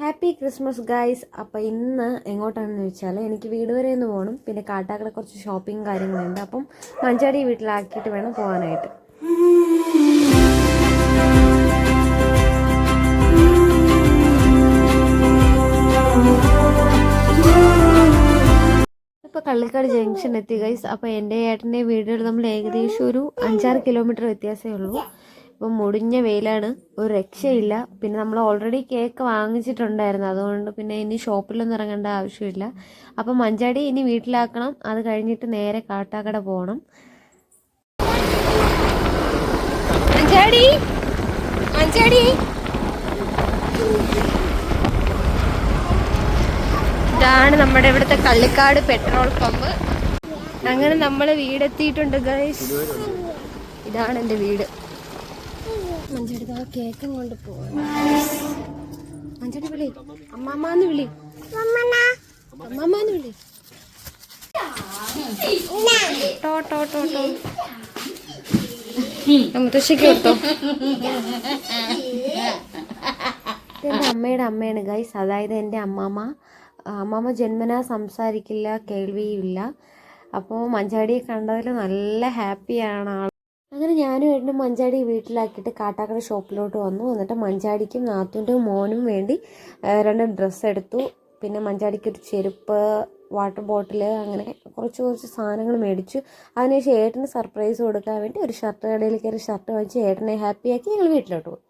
Happy Christmas guys അപ്പോൾ ഇന്ന് എങ്ങോട്ടാണെന്ന് വെച്ചാൽ എനിക്ക് വീട് വരെ ഒന്ന് പോകണം പിന്നെ കാട്ടാക്കട കുറച്ച് ഷോപ്പിംഗ് കാര്യങ്ങളുണ്ട്. അപ്പം മഞ്ചാടി വീട്ടിലാക്കിയിട്ട് വേണം പോകാനായിട്ട് ഇപ്പോൾ കള്ളിക്കാട് ജംഗ്ഷൻ എത്തി ഗൈസ് അപ്പോൾ എന്റെ ഏട്ടന്റെ വീടുകൾ നമ്മൾ ഏകദേശം ഒരു അഞ്ചാറ് കിലോമീറ്റർ വ്യത്യാസമേ ഉള്ളൂ. ഇപ്പം മുടിഞ്ഞ വെയിലാണ്. ഒരു രക്ഷയില്ല. പിന്നെ നമ്മൾ ഓൾറെഡി കേക്ക് വാങ്ങിച്ചിട്ടുണ്ടായിരുന്നു. അതുകൊണ്ട് പിന്നെ ഇനി ഷോപ്പിലൊന്നും ഇറങ്ങേണ്ട ആവശ്യമില്ല. അപ്പം മഞ്ചാടി ഇനി വീട്ടിലാക്കണം. അത് കഴിഞ്ഞിട്ട് നേരെ കാട്ടാക്കട പോകണം മഞ്ചാടി! മഞ്ചാടി! ഇതാണ് നമ്മുടെ ഇവിടുത്തെ കള്ളിക്കാട് പെട്രോൾ പമ്പ് അങ്ങനെ നമ്മൾ വീടെത്തിയിട്ടുണ്ട് ഗൈസ് ഇതാണ് എന്റെ വീട്. മഞ്ചടി ആ കേക്കും കൊണ്ട് പോവാം. മഞ്ചേടി വിളി. അമ്മമ്മന്ന് വിളി. അമ്മമ്മന്ന് വിളി. ടോ ടോ ടോ ടോ. മുത്തശ്ശിക്ക് കൊടുത്തോ. എന്റെ അമ്മയുടെ അമ്മയാണ്. ഗൈസ് അതായത് എന്റെ അമ്മാമ്മ അമ്മാമ്മ ജന്മന സംസാരിക്കില്ല കേൾവിയില്ല. അപ്പോൾ മഞ്ചാടിയെ കണ്ടതിൽ നല്ല ഹാപ്പിയാണ് ആൾ അങ്ങനെ ഞാനും ഏട്ടനും മഞ്ചാടി വീട്ടിലാക്കിയിട്ട് കാട്ടാക്കട ഷോപ്പിലോട്ട് വന്നു. എന്നിട്ട് മഞ്ചാടിക്കും നാത്തൂന്റെ മോനും വേണ്ടി രണ്ട് ഡ്രസ്സ് എടുത്തു. പിന്നെ മഞ്ചാടിക്ക് ഒരു ചെരുപ്പ് വാട്ടർ ബോട്ടിൽ അങ്ങനെ കുറച്ച് കുറച്ച് സാധനങ്ങൾ മേടിച്ചു. അതിനുശേഷം ഏട്ടന് സർപ്രൈസ് കൊടുക്കാൻ വേണ്ടി ഒരു ഷർട്ട് കടയിൽ കയറി ഷർട്ട് വാങ്ങിച്ച് ഏട്ടനെ ഹാപ്പിയാക്കി ഞങ്ങൾ വീട്ടിലോട്ട് പോകും